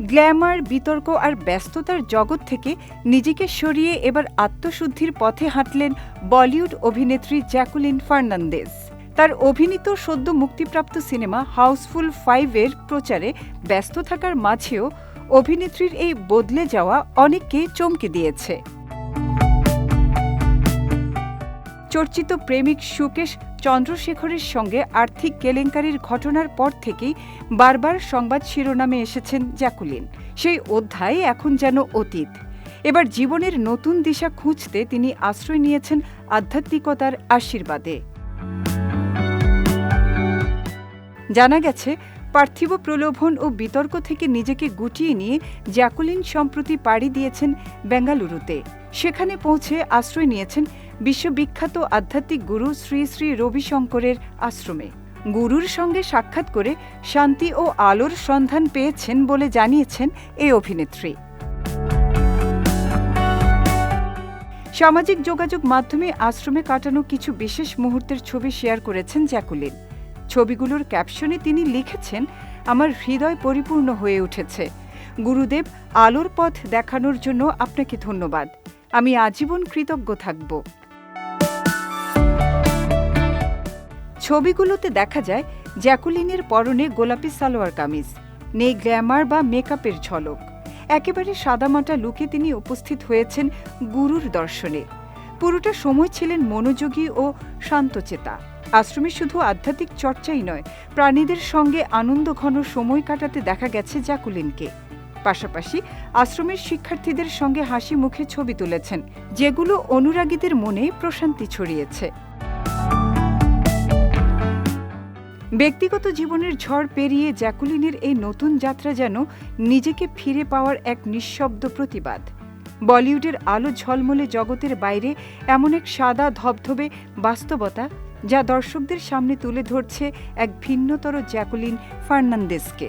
Glamour, বিতর্ক আর ব্যস্ততার জগৎ থেকে নিজেকে সরিয়ে এবার আত্মশুদ্ধির পথে হাঁটলেন বলিউড অভিনেত্রী জ্যাকুলিন ফার্নান্দেজ। তার অভিনীত সদ্য মুক্তিপ্রাপ্ত সিনেমা হাউসফুল ফাইভের প্রচারে ব্যস্ত থাকার মাঝেও অভিনেত্রীর এই বদলে যাওয়া অনেককে চমকে দিয়েছে। চর্চিত প্রেমিক সুকেশ চন্দ্রশেখরের সঙ্গে আর্থিক কেলেঙ্কারির ঘটনার পর থেকেই বারবার সংবাদ শিরোনামে এসেছেন জ্যাকুলিন। সেই অধ্যায় এখন যেন অতীত। এবার জীবনের নতুন দিশা খুঁজতে তিনি আশ্রয় নিয়েছেন আধ্যাত্মিকতার আশীর্বাদে। জানা গেছে, পার্থিব প্রলোভন ও বিতর্ক থেকে নিজেকে গুটিয়ে নিয়ে জ্যাকুলিন সম্প্রতি পাড়ি দিয়েছেন বেঙ্গালুরুতে। সেখানে পৌঁছে আশ্রয় নিয়েছেন বিশ্ববিখ্যাত আধ্যাত্মিক গুরু শ্রী শ্রী রবিশঙ্করের আশ্রমে। গুরুর সঙ্গে সাক্ষাৎ করে শান্তি ও আলোর সন্ধান পেয়েছেন বলে জানিয়েছেন এই অভিনেত্রী। সামাজিক যোগাযোগ মাধ্যমে আশ্রমে কাটানো কিছু বিশেষ মুহূর্তের ছবি শেয়ার করেছেন জ্যাকুলিন। ছবিগুলোর ক্যাপশনে তিনি লিখেছেন, আমার হৃদয় পরিপূর্ণ হয়ে উঠেছে। গুরুদেব আলোর পথ দেখানোর জন্য আপনাকে ধন্যবাদ। আমি আজীবন কৃতজ্ঞ থাকব। ছবিগুলোতে দেখা যায় জ্যাকুলিনের পরনে গোলাপি সালোয়ার কামিজ, নেই গ্ল্যামার বা মেকআপের ঝলক। একেবারে সাদামাটা লুকে তিনি উপস্থিত হয়েছেন গুরুর দর্শনে। পুরোটা সময় ছিলেন মনোযোগী ও শান্তচেতা। আশ্রমে শুধু আধ্যাত্মিক চর্চাই নয়, প্রাণীদের সঙ্গে আনন্দ ঘন সময় কাটাতে দেখা গেছে জ্যাকুলিনকে। পাশাপাশি আশ্রমের শিক্ষার্থীদের সঙ্গে হাসি মুখে ছবি তুলেছেন, যেগুলো অনুরাগীদের মনে প্রশান্তি ছড়িয়েছে। ব্যক্তিগত জীবনের ঝড় পেরিয়ে জ্যাকুলিনের এই নতুন যাত্রা যেন নিজেকে ফিরে পাওয়ার এক নিঃশব্দ প্রতিবাদ। বলিউডের আলো ঝলমলে জগতের বাইরে এমন এক সাদা ধবধবে বাস্তবতা যা দর্শকদের সামনে তুলে ধরছে এক ভিন্নতর জ্যাকুলিন ফার্নান্দেসকে